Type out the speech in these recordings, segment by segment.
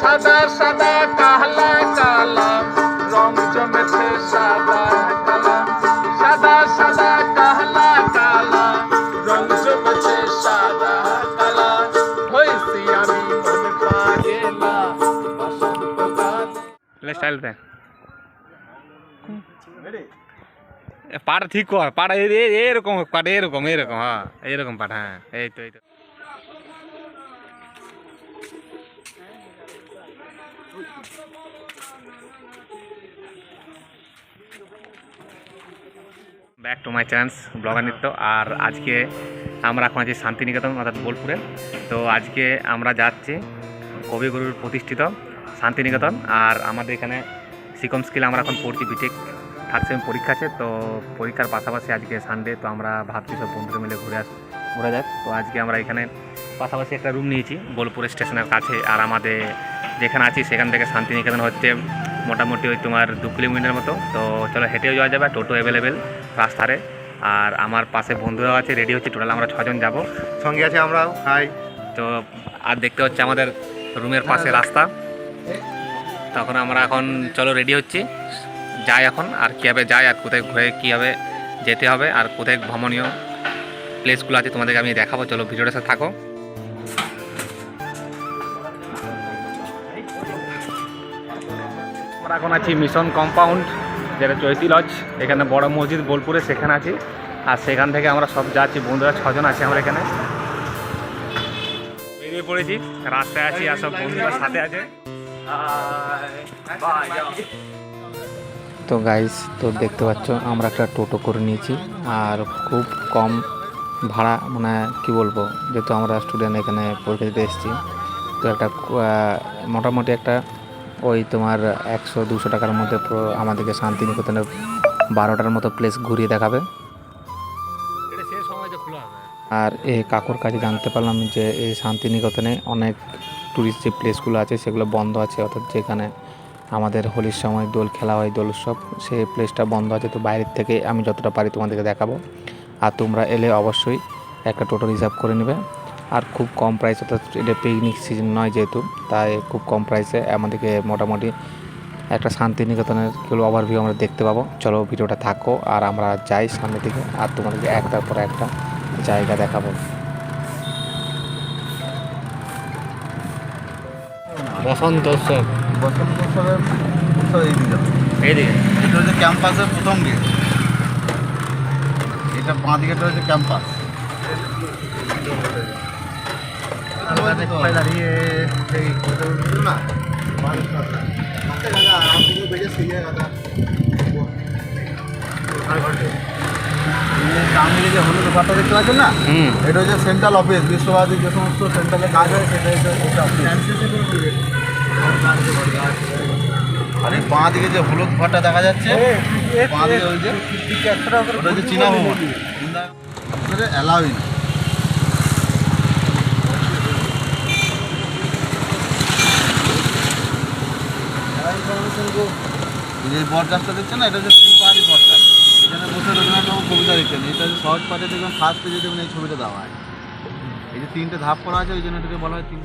সাদা সাদা, কালা কালা, রং জমেছে সাদা, কালা। সাদা সাদা, কালা কালা, রং জমেছে সাদা, কালা। হয়েছি আমি মন পাগেলা পাটা ঠিক কর এ- এরকম পাটা এরকম এরকম হ্যাঁ এরকম পাটা হ্যাঁ এই তো এই তো। Back to my channels blogger নৃত্য আর আজকে আমরা এখন আছি শান্তিনিকেতন, অর্থাৎ বোলপুরে। তো আজকে আমরা যাচ্ছি কবিগুরুর প্রতিষ্ঠিত শান্তিনিকেতন। আর আমাদের এখানে সিকম স্কিল আমরা এখন পড়ছি বিটেক থার্ড সেম পরীক্ষা আছে, তো পরীক্ষার পাশাপাশি আজকে সানডে তো আমরা ভাবছি সব বন্ধুরা মিলে ঘুরে আস ঘুরে যাক। তো আজকে আমরা এখানে পাশাপাশি একটা রুম নিয়েছি বোলপুর স্টেশনের কাছে। আর আমাদের যেখানে আছি সেখান থেকে শান্তিনিকেতন হচ্ছে মোটামুটি ওই তোমার দু কিলোমিটার মতো। তো চলো হেঁটেও যাওয়া যাবে টোটো অ্যাভেলেবেল রাস্তারে। আর আমার পাশে বন্ধুরাও আছে রেডি হচ্ছে টোটাল আমরা ছজন যাব। সঙ্গে আছে আমরাও হাই তো আর দেখতে হচ্ছে আমাদের রুমের পাশে রাস্তা। তখন আমরা এখন চলো রেডি হচ্ছি। যাই এখন আর কীভাবে যাই আর কোথায় ঘুরে কীভাবে যেতে হবে আর কোথায় ভ্রমণীয় প্লেসগুলো আছে তোমাদেরকে আমি দেখাবো। চলো ভিডিওটার সাথে থাকো। আমরা এখন আছি মিশন কম্পাউন্ড যেটা চৈতি লজ এখানে বড় মসজিদ বোলপুরে, সেখানে আছি। আর সেখান থেকে আমরা সব যাচ্ছি বন্ধুরা ছজন আছি আমরা এখানে। বেরিয়ে পড়েছি, রাস্তায় আছি, আর সব বন্ধুরা সাথে আছে। তো গাইস তো দেখতে পাচ্ছ, আমরা একটা টোটো করে নিয়েছি, আর খুব কম ভাড়া মানে কি বলব, যেহেতু আমরা স্টুডেন্ট এখানে পরীক্ষা দিতে এসেছি, তো একটা মোটামুটি একটা ওই তোমার একশো দুশো টাকার মধ্যে আমাদেরকে শান্তিনিকেতনের বারোটার মতো প্লেস ঘুরিয়ে দেখাবে। আর এই কাকুর কাছে জানতে পারলাম যে এই শান্তিনিকেতনে অনেক ট্যুরিস্ট যে প্লেসগুলো আছে সেগুলো বন্ধ আছে। অর্থাৎ যেখানে আমাদের হোলির সময় দোল খেলা হয় দোল উৎসব সেই প্লেসটা বন্ধ আছে। তো বাইরের থেকে আমি যতটা পারি তোমাদেরকে দেখাবো। আর তোমরা এলে অবশ্যই একটা টোটো রিজার্ভ করে নেবে। আর খুব কম প্রাইস অর্থাৎ এটা পিকনিক সিজন নয় যেহেতু তাই খুব কম প্রাইসে আমাদেরকে মোটামুটি একটা শান্তিনিকেতনের কিলো ওভারভিউ আমরা দেখতে পাবো। চলো ভিডিওটা থাকো আর আমরা যাই সামনের দিকে আর তোমাদেরকে একটার পর একটা জায়গা দেখাবো। বসন্ত উৎসব। বসন্ত উৎসবের উৎসব এই দিকে এইদিকে। এটা হচ্ছে ক্যাম্পাসের প্রথম গেট এটা বাঁ দিকেটা হচ্ছে ক্যাম্পাস দিকে যে হলুদ ঘরটা দেখতে পাচ্ছেন না হুম এটা হচ্ছে সেন্ট্রাল অফিস বিশ্বভারতী যে সমস্ত সেন্ট্রালে কাজ হয় সেটা হচ্ছে আর এই বাঁ দিকে যে হলুদ ঘরটা দেখা যাচ্ছে বাঁ দিকে ওই যে ওটা হচ্ছে চীনা ভবন অ্যালাউই এই যে বরগাছটা দেখছেন না, এটা হচ্ছে শিল্পাহারি বরগাছ এখানে বসে রবীন্দ্রনাথ বাবু কবিতা লিখছেন। এটা হচ্ছে সহজ পাঠে দেখবেন ফার্স্ট পেজে দেখবেন এই ছবিটা দেওয়া হয়। এই যে তিনটে ধাপ করা আছে, ওই জন্য এটাকে বলা হয় তিন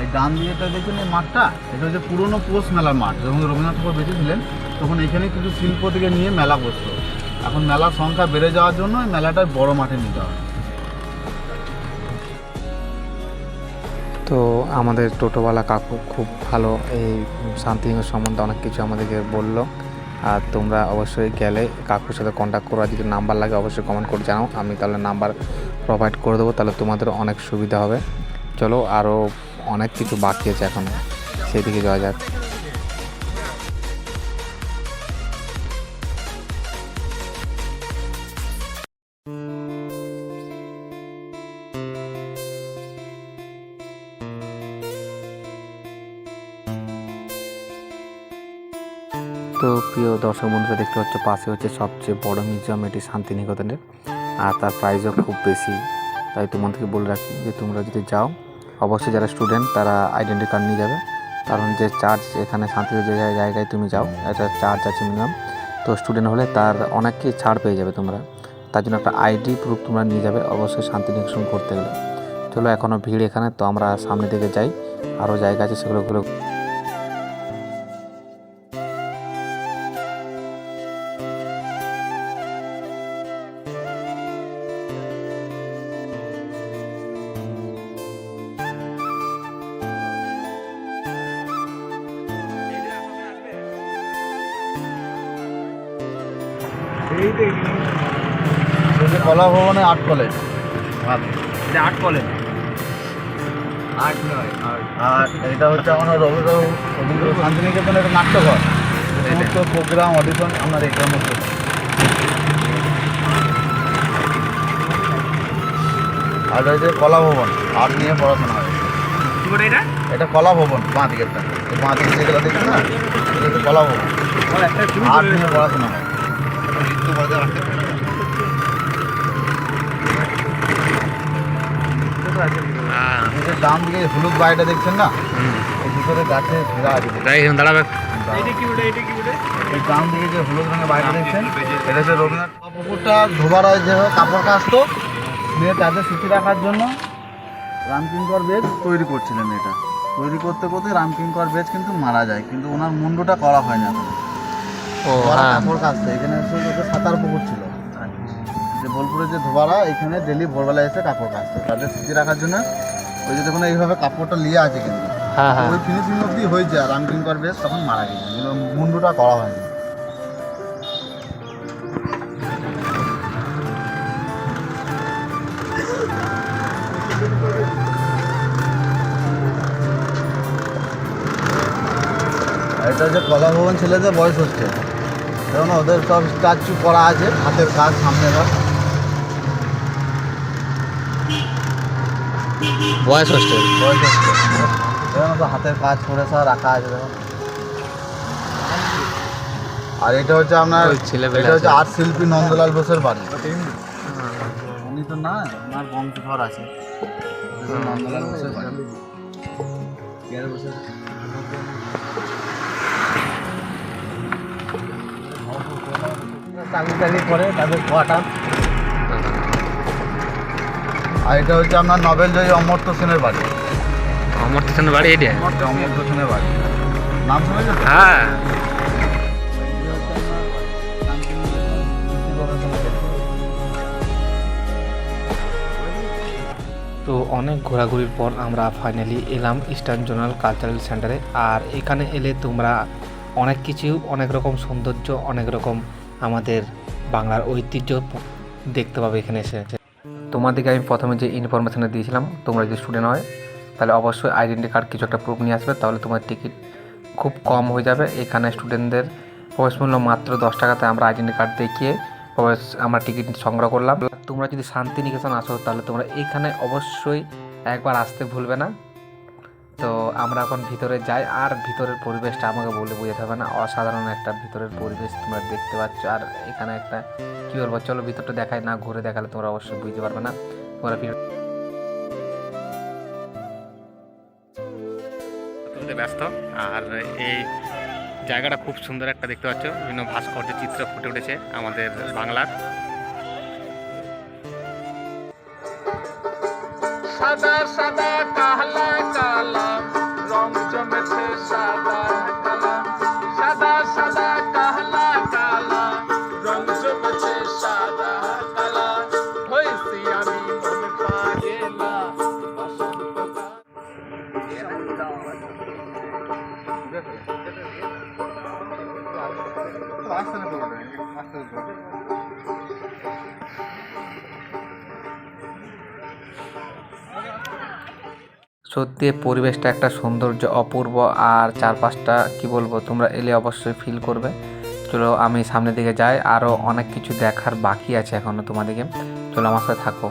এই ডান দিকেটা দেখছেন এই মাঠটা, এটা হচ্ছে পুরনো পোষ মেলার মাঠ। যখন রবীন্দ্রনাথ ঠাকুর বেঁচে ছিলেন, তখন এখানে কিছু শিল্প থেকে নিয়ে মেলা বসতো। এখন মেলার সংখ্যা বেড়ে যাওয়ার জন্য মেলাটা বড় মাঠে নিতে হয়। তো আমাদের টোটোওয়ালা কাকু খুব ভালো এই শান্তিনিকেতন সম্বন্ধে অনেক কিছু আমাদেরকে বলল। আর তোমরা অবশ্যই গেলে, কাকুর সাথে কন্ট্যাক্ট করো যদি নাম্বার লাগে অবশ্যই কমেন্ট করে জানাও। আমি তাহলে নাম্বার প্রোভাইড করে দেবো, তাহলে তোমাদের অনেক সুবিধা হবে। চলো আরও অনেক কিছু বাকি আছে এখন। সেদিকে যাওয়া যাক। প্রিয় দর্শক বন্ধুরা, দেখতে পাচ্ছ, পাশে হচ্ছে সবচেয়ে বড় মিউজিয়াম, এটি শান্তিনিকেতনের। আর তার প্রাইসও খুব বেশি। তাই তোমাদেরকে বলে রাখি যে, তোমরা যদি যাও, অবশ্যই যারা স্টুডেন্ট তারা আইডেন্টি কার্ড নিয়ে যাবে। কারণ যে চার্জ এখানে শান্তিতে যে জায়গায়- তুমি যাও, একটা চার্জ আছে মিনিমাম তো স্টুডেন্ট হলে তার অনেকই ছাড় পেয়ে যাবে তোমরা। তার জন্য একটা আইডি প্রুফ তোমরা নিয়ে যাবে, অবশ্যই শান্তিনিকেতন করতে গেলে। চলো এখনও ভিড় এখানে, তো আমরা সামনে দিকে যাই। আরও জায়গা আছে, সেগুলো কলা ভবনে আর্ট কলেজ। আট কলেজ? আট নয় আর এটা হচ্ছে আমার রবীন্দ্র রবীন্দ্র শান্তিনিকেতনের নাট্যঘর। সমস্ত প্রোগ্রাম অডিশন আপনার এখানে হচ্ছে আর হচ্ছে কলা ভবন আর্ট নিয়ে পড়াশোনা হয়। এটা? এটা কলা ভবন বাঁ দিকেরটা। বাঁ দিকে যেগুলো দেখছেন না কলা ভবন। একটা আর্ট নিয়ে পড়াশোনা হয়। হ্যাঁ। এই যে ডান দিকে হলুদ বাড়িটা দেখছেন না? এই ভিতরে গাছে ঘেরা আছে। দাঁড়াবে ডান দিকে যে হলুদ রঙের বাড়িটা দেখছেন এটা হচ্ছে রবীন্দ্রনাথ পুকুরটা ধোবার হয় যেভাবে কাপড় কাচতো মেয়ে তাদের রাখার জন্য রামকিঙ্কর বেজ তৈরি করছিলেন এটা তৈরি করতে করতে রামকিঙ্কর বেজ কিন্তু মারা যায় কিন্তু ওনার মুন্ডটা করা হয় এখন। ও হ্যাঁ। কাপড় কাচতো। এখানে সাঁতার পুকুর ছিল। যে বোলপুরে যে ধোবারা এখানে ডেলি ভোরবেলা এসে কাপড় কাচতো। তাদের স্মৃতি রাখার জন্য ওই যে দেখুন এইভাবে কাপড়টা আছে কিন্তু। হ্যাঁ হ্যাঁ। ওই ফিনিশিং অব্দি হয়েছে আর রামকিঙ্কর বেশ তখন মারা গেছে। মুন্ডুটা করা হয়নি। এটা হচ্ছে কলা ভবন ছেলেদের বয়স হচ্ছে। যেমন ওদের সব স্ট্যাচু করা আছে হাতের কাজ সামনে বয়স হোস্টেল বয়স তো হাতের কাজ করে সব রাখা আছে দেখুন। আর এটা হচ্ছে আপনার ছেলেবেলা এটা হচ্ছে। আর্ট শিল্পী নন্দলাল বোসের বাড়ি। উনি তো না ওনার বংশধর আছে। নন্দলাল বোসের বাড়ি। চাকরি টাকরি করে তাদের কোয়ার্টার আর এটা হচ্ছে আপনার নবেল জয়ী অমর্ত্য সেনের বাড়ি। অমর কিষানের বাড়ি এটা অমর্ত্য অমর্ত্য সেনের বাড়ি। নাম শুনেছেন? হ্যাঁ। তো অনেক ঘোরাঘুরির পর আমরা ফাইনালি এলাম ইস্টার্ন জোনাল কালচারাল সেন্টারে আর এখানে এলে তোমরা অনেক কিছু অনেক রকম সৌন্দর্য অনেক রকম আমাদের বাংলার ঐতিহ্য দেখতে পাবে এখানে এসে। তোমাদেরকে আমি প্রথমে যে ইনফরমেশানটা দিয়েছিলাম, তোমরা যদি স্টুডেন্ট হয়, তাহলে অবশ্যই আইডেন্টি কার্ড কিছু একটা প্রুফ নিয়ে আসবে, তাহলে তোমার টিকিট খুব কম হয়ে যাবে। এখানে স্টুডেন্টদের প্রবেশ মূল্য মাত্র দশ টাকাতে আমরা আইডেন্টি কার্ড দেখিয়ে প্রবেশ, আমরা টিকিট সংগ্রহ করলাম। তোমরা যদি শান্তিনিকেতন আসো, তাহলে তোমরা এখানে অবশ্যই একবার আসতে ভুলবে না। তো আমরা এখন ভিতরে যাই আর ভিতরের পরিবেশটা আমাকে বলে বোঝাতে হবে না। অসাধারণ একটা ভিতরের পরিবেশ তোমরা দেখতে পাচ্ছ। আর এখানে একটা কী বলব চলো ভিতরটা দেখায় না ঘুরে দেখালে তোমরা অবশ্যই বুঝতে পারবে না। তোমরা ব্যস্ত। আর এই জায়গাটা খুব সুন্দর একটা দেখতে পাচ্ছ। বিভিন্ন ভাস্কর্য চিত্র ফুটে উঠেছে আমাদের বাংলার। সাদা সাদা সত্যি পরিবেশটা একটা সৌন্দর্য অপূর্ব আর চারপাশটা, কি বলব, তোমরা এলে অবশ্যই ফিল করবে। চলো আমি সামনের দিকে যাই আরও অনেক কিছু দেখার বাকি আছে এখনও তোমাদেরকে। চলো আমার সাথে থাকো।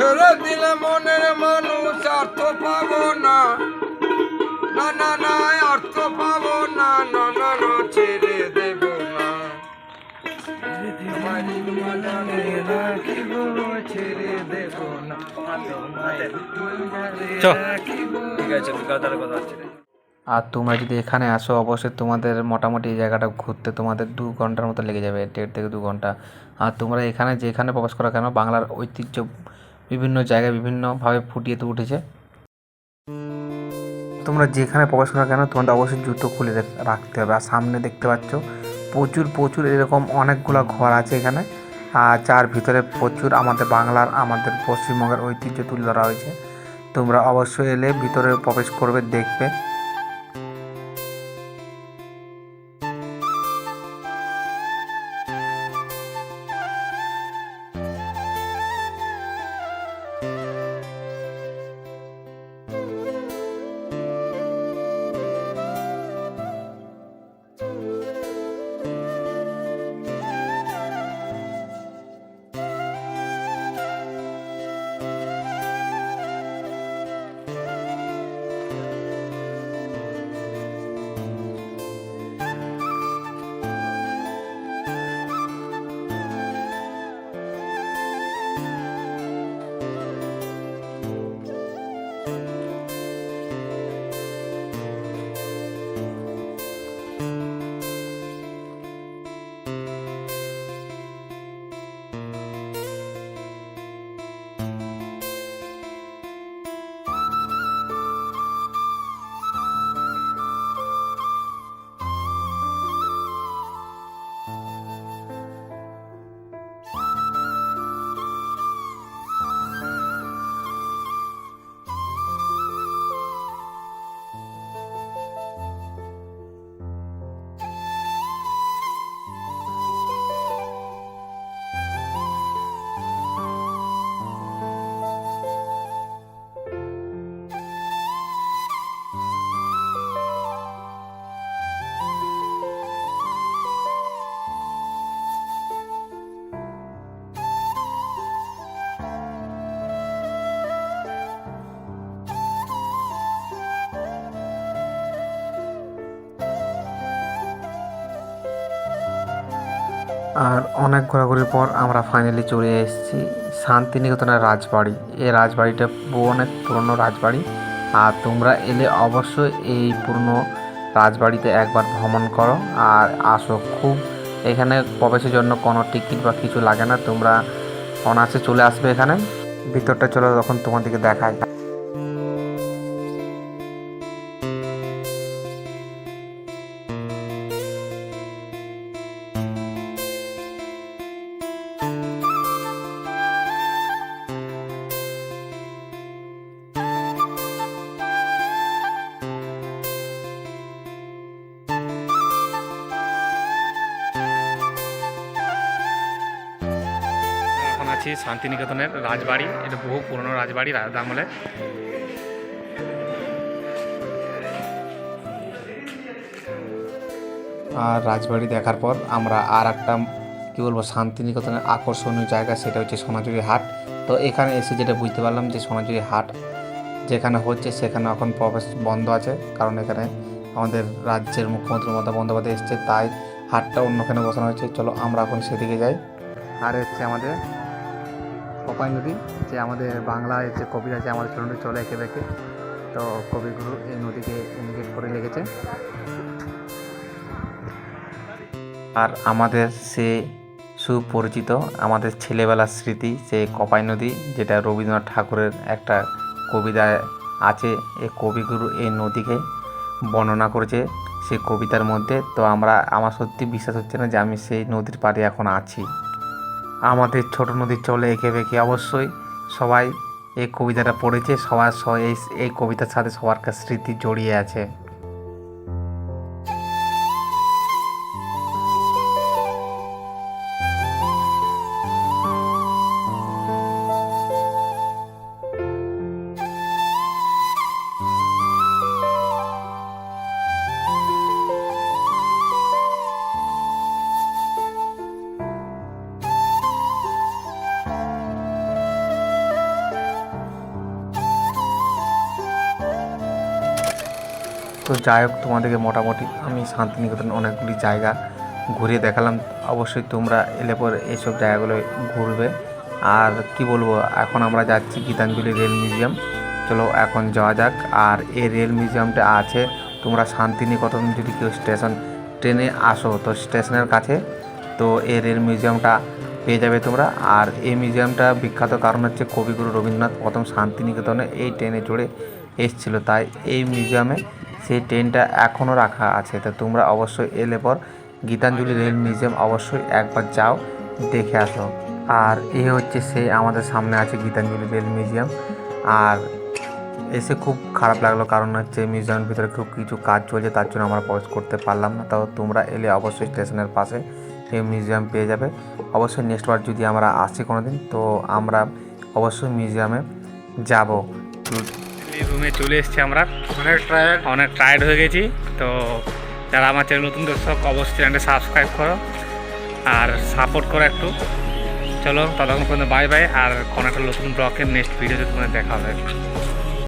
ছেড়ে দিলে মনের মানুষ অর্থ পাবো না। না না না অর্থ পাবো না না না না ছেড়ে দেব না। রাখিব, ছেড়ে দেব না। ঠিক আছে কথা হচ্ছে আর তোমরা যদি এখানে আসো অবশ্যই তোমাদের মোটামুটি এই জায়গাটা ঘুরতে তোমাদের দু ঘণ্টার মতো লেগে যাবে দেড় থেকে দু ঘণ্টা। আর তোমরা এখানে যেখানে প্রবেশ করো কেন বাংলার ঐতিহ্য বিভিন্ন জায়গায় বিভিন্নভাবে ফুটিয়ে তো উঠেছে। তোমরা যেখানে প্রবেশ করো কেন, তোমাদের অবশ্যই জুতো খুলে রাখতে হবে। আর সামনে দেখতে পাচ্ছ, প্রচুর প্রচুর এরকম অনেকগুলো ঘর আছে এখানে। আর যার ভিতরে প্রচুর আমাদের বাংলার, আমাদের পশ্চিমবঙ্গের ঐতিহ্য তুলে ধরা হয়েছে। তোমরা অবশ্যই এলে ভিতরে প্রবেশ করবে, দেখবে। আর অনেক ঘোরাঘুরির পর আমরা ফাইনালি চলে এসেছি শান্তিনিকেতনের রাজবাড়ি। এই রাজবাড়িটা অনেক পুরনো রাজবাড়ি। আর তোমরা এলে অবশ্যই এই পুরনো রাজবাড়িতে একবার ভ্রমণ করো আর আসো। খুব এখানে প্রবেশের জন্য কোনো টিকিট বা কিছু লাগে না। তোমরা অনায়াসে চলে আসবে এখানে। ভিতরটা চলো, তখন তোমাদেরকে দেখায় আছি শান্তিনিকেতনের রাজবাড়ি। এটা বহু পুরনো রাজবাড়ি, রাজা আমলে আর রাজবাড়ি দেখার পর আমরা আর একটা, কী বলব, শান্তিনিকেতনের আকর্ষণীয় জায়গা, সেটা হচ্ছে সোনাঝুরি হাট। তো এখানে এসে যেটা বুঝতে পারলাম যে সোনাঝুরি হাট যেখানে হচ্ছে, সেখানে এখন প্রবেশ বন্ধ আছে। কারণ এখানে আমাদের রাজ্যের মুখ্যমন্ত্রী মমতা বন্দ্যোপাধ্যায় এসছে, তাই হাটটা অন্যখানে বসানো হয়েছে। চলো আমরা এখন সেদিকে যাই। আর হচ্ছে আমাদের নদী, যে আমাদের বাংলায় যে কবিরা যে আমাদের চলনে চলে এঁকে বেঁকে তো কবিগুরু এই নদীকে ইন্ডিকেট করে লেগেছে। আর আমাদের সে সুপরিচিত, আমাদের ছেলেবেলার স্মৃতি, সে কপাই নদী, যেটা রবীন্দ্রনাথ ঠাকুরের একটা কবিতায় আছে এই কবিগুরু এই নদীকে বর্ণনা করেছে সেই কবিতার মধ্যে। তো আমরা, আমার সত্যি বিশ্বাস হচ্ছে না যে আমি সেই নদীর পাড়ে এখন আছি। আমাদের ছোট নদীর চলে এঁকে বেঁকে অবশ্যই সবাই এই কবিতাটা পড়েছে, সবার এই এই কবিতার সাথে সবার স্মৃতি জড়িয়ে আছে। তো যাই হোক, তোমাদেরকে মোটামুটি আমি শান্তিনিকেতন অনেকগুলি জায়গা ঘুরিয়ে দেখালাম। অবশ্যই তোমরা এলে পরে এইসব জায়গাগুলো ঘুরবে। আর কি বলব, এখন আমরা যাচ্ছি গীতাঞ্জলি রেল মিউজিয়াম। চলো এখন যাওয়া যাক। আর এই রেল মিউজিয়ামটা আছে, তোমরা শান্তিনিকেতন যদি কেউ স্টেশন, ট্রেনে আসো, তো স্টেশনের কাছে, তো এই রেল মিউজিয়ামটা পেয়ে যাবে তোমরা। আর এই মিউজিয়ামটা বিখ্যাত কারণ হচ্ছে কবিগুরু রবীন্দ্রনাথ প্রথম শান্তিনিকেতনে এই ট্রেনে চড়ে এসেছিল। তাই এই মিউজিয়ামে সেই ট্রেনটা এখনও রাখা আছে। তো তোমরা অবশ্যই এলে পর গীতাঞ্জলি রেল মিউজিয়াম অবশ্যই একবার যাও, দেখে আসো। আর এ হচ্ছে সেই আমাদের সামনে আছে গীতাঞ্জলি রেল মিউজিয়াম। আর এসে খুব খারাপ লাগল কারণ হচ্ছে মিউজিয়ামের ভিতরে খুব কিছু কাজ চলছে, তার জন্য আমরা প্রবেশ করতে পারলাম না। তাও তোমরা এলে অবশ্যই স্টেশনের পাশে এই মিউজিয়াম পেয়ে যাবে। অবশ্যই নেক্সট বার যদি আমরা আসি কোনো দিন তো আমরা অবশ্যই মিউজিয়ামে যাব। রুমে চলে এসেছি আমরা। অনেক টায়ার্ড অনেক টায়ার্ড হয়ে গেছি। তো যারা আমার চ্যানেল নতুন দর্শক অবশ্যই চ্যানেলটা সাবস্ক্রাইব করো আর সাপোর্ট করো একটু। চলো ততক্ষণ পর্যন্ত বাই বাই আর কোনো একটা নতুন ব্লকের নেক্সট ভিডিওতে তোমাদের দেখা হবে।